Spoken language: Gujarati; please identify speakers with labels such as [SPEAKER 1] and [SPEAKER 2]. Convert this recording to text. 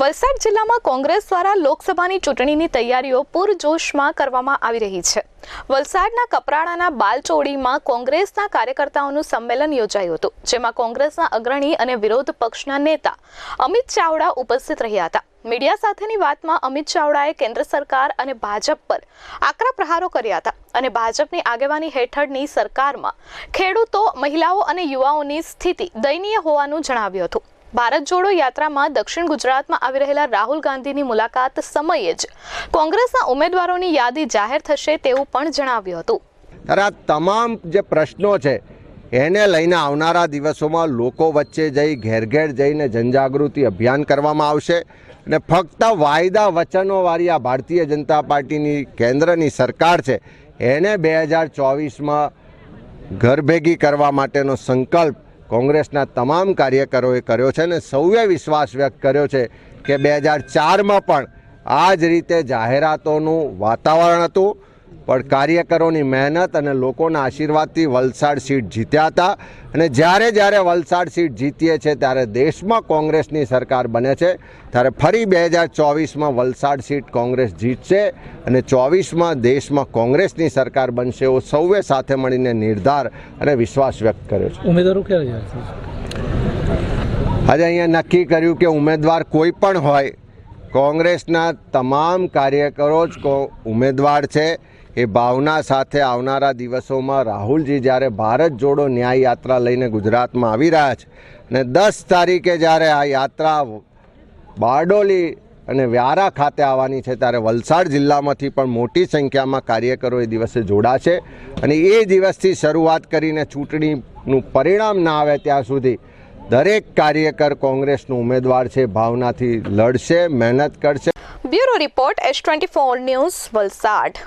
[SPEAKER 1] વલસાડ જિલ્લામાં કોંગ્રેસ દ્વારા લોકસભાની ચૂંટણીની તૈયારીઓ પૂરજોશમાં કરવામાં આવી રહી છે. વલસાડના કપરાડાના બાલચોડીમાં કોંગ્રેસના કાર્યકર્તાઓનું સંમેલન યોજાયું હતું, જેમાં કોંગ્રેસના અગ્રણી અને વિરોધ પક્ષના નેતા અમિત ચાવડા ઉપસ્થિત રહ્યા હતા. મીડિયા સાથેની વાતમાં અમિત ચાવડાએ કેન્દ્ર સરકાર અને ભાજપ પર આકરા પ્રહારો કર્યા હતા અને ભાજપની આગેવાની હેઠળની સરકારમાં ખેડૂતો, મહિલાઓ અને યુવાઓની સ્થિતિ દયનીય હોવાનું જણાવ્યું હતું. ભારત જોડો યાત્રામાં દક્ષિણ ગુજરાતમાં આવી રહેલા રાહુલ ગાંધીની મુલાકાત સમયે જ કોંગ્રેસના ઉમેદવારોની યાદી જાહેર થશે તેવું પણ જણાવ્યું હતું.
[SPEAKER 2] ત્યારે આ તમામ જે પ્રશ્નો છે, એને લઈને આવનારા દિવસોમાં લોકો વચ્ચે જઈ ઘેર ઘેર જઈને જનજાગૃતિ અભિયાન કરવામાં આવશે અને ફક્ત વાયદા વચનોવાળી આ ભારતીય જનતા પાર્ટીની કેન્દ્રની સરકાર છે, એને બે હજાર ચોવીસમાં ઘર ભેગી કરવા માટેનો સંકલ્પ કોંગ્રેસના તમામ કાર્યકરોએ કર્યો છે અને સૌએ વિશ્વાસ વ્યક્ત કર્યો છે કે બે હજાર ચારમાં પણ આ જ રીતે જાહેરાતોનું વાતાવરણ હતું. પણ કાર્યકરોની મહેનત અને લોકોના આશીર્વાદથી વલસાડ સીટ જીત્યા હતા. અને જ્યારે જ્યારે વલસાડ સીટ જીતીએ છે ત્યારે દેશમાં કોંગ્રેસની સરકાર બને છે. ત્યારે ફરી બે હજાર ચોવીસમાં વલસાડ સીટ કોંગ્રેસ જીતશે અને ચોવીસમાં દેશમાં કોંગ્રેસની સરકાર બનશે એવો સૌએ સાથે મળીને નિર્ધાર અને વિશ્વાસ વ્યક્ત કર્યો છે.
[SPEAKER 3] ઉમેદવારો ક્યારે
[SPEAKER 2] આજે અહીંયા નક્કી કર્યું કે ઉમેદવાર કોઈ પણ હોય કોંગ્રેસના તમામ કાર્યકરો જ કો- ઉમેદવાર છે. એ ભાવના સાથે આવનારા દિવસોમાં રાહુલજી જ્યારે ભારત જોડો ન્યાય યાત્રા લઈને ગુજરાતમાં આવી રહ્યા છે અને દસ તારીખે જ્યારે આ યાત્રા બારડોલી અને વ્યારા ખાતે આવવાની છે, ત્યારે વલસાડ જિલ્લામાંથી પણ મોટી સંખ્યામાં કાર્યકરો એ દિવસે જોડાશે અને એ દિવસથી શરૂઆત કરીને ચૂંટણીનું પરિણામ ના આવે ત્યાં સુધી દરેક કાર્યકર કોંગ્રેસનો ઉમેદવાર છે, ભાવનાથી લડશે, મહેનત કરશે.
[SPEAKER 1] Bureau report S twenty four news Valsad.